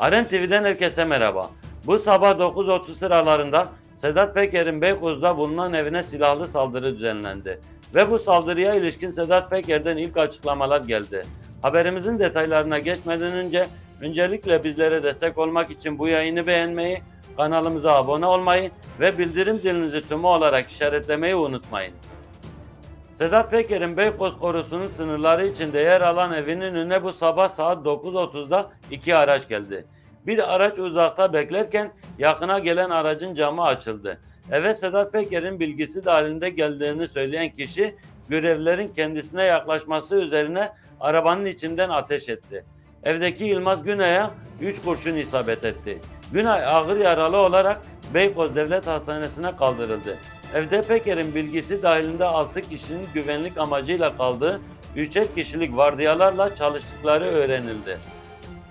Aren TV'den herkese merhaba. Bu sabah 9.30 sıralarında Sedat Peker'in Beykoz'da bulunan evine silahlı saldırı düzenlendi. Ve bu saldırıya ilişkin Sedat Peker'den ilk açıklamalar geldi. Haberimizin detaylarına geçmeden önce öncelikle bizlere destek olmak için bu yayını beğenmeyi, kanalımıza abone olmayı ve bildirim zilinizi tümü olarak işaretlemeyi unutmayın. Sedat Peker'in Beykoz korusunun sınırları içinde yer alan evinin önüne bu sabah saat 9.30'da iki araç geldi. Bir araç uzakta beklerken yakına gelen aracın camı açıldı. Eve Sedat Peker'in bilgisi dahilinde geldiğini söyleyen kişi görevlilerin kendisine yaklaşması üzerine arabanın içinden ateş etti. Evdeki Yılmaz Günay'a 3 kurşun isabet etti. Günay ağır yaralı olarak Beykoz Devlet Hastanesi'ne kaldırıldı. Evde Peker'in bilgisi dahilinde 6 kişinin güvenlik amacıyla kaldığı 3'er kişilik vardiyalarla çalıştıkları öğrenildi.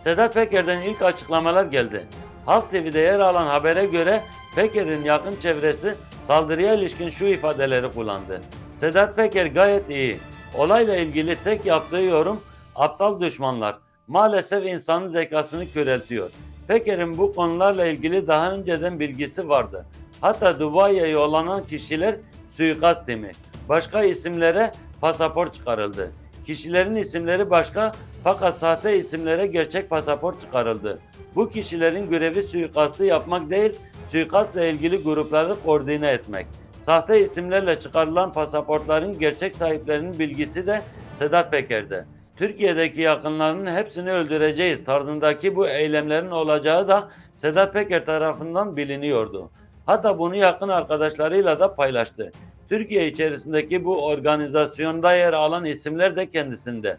Sedat Peker'den ilk açıklamalar geldi. Halk TV'de yer alan habere göre Peker'in yakın çevresi saldırıya ilişkin şu ifadeleri kullandı. Sedat Peker gayet iyi. Olayla ilgili tek yaptığı yorum aptal düşmanlar maalesef insanın zekasını köreltiyor. Peker'in bu konularla ilgili daha önceden bilgisi vardı. Hatta Dubai'ye yollanan kişiler suikast timi. Başka isimlere pasaport çıkarıldı. Kişilerin isimleri başka fakat sahte isimlere gerçek pasaport çıkarıldı. Bu kişilerin görevi suikastı yapmak değil, suikastla ilgili grupları koordine etmek. Sahte isimlerle çıkarılan pasaportların gerçek sahiplerinin bilgisi de Sedat Peker'de. Türkiye'deki yakınlarının hepsini öldüreceğiz tarzındaki bu eylemlerin olacağı da Sedat Peker tarafından biliniyordu. Hatta bunu yakın arkadaşlarıyla da paylaştı. Türkiye içerisindeki bu organizasyonda yer alan isimler de kendisinde.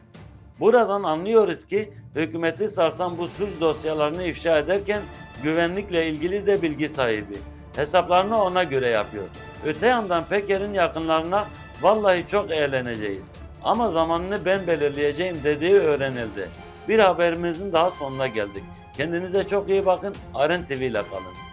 Buradan anlıyoruz ki hükümeti sarsan bu suç dosyalarını ifşa ederken güvenlikle ilgili de bilgi sahibi. Hesaplarını ona göre yapıyor. Öte yandan Peker'in yakınlarına vallahi çok eğleneceğiz ama zamanını ben belirleyeceğim dediği öğrenildi. Bir haberimizin daha sonuna geldik. Kendinize çok iyi bakın. Aren TV ile kalın.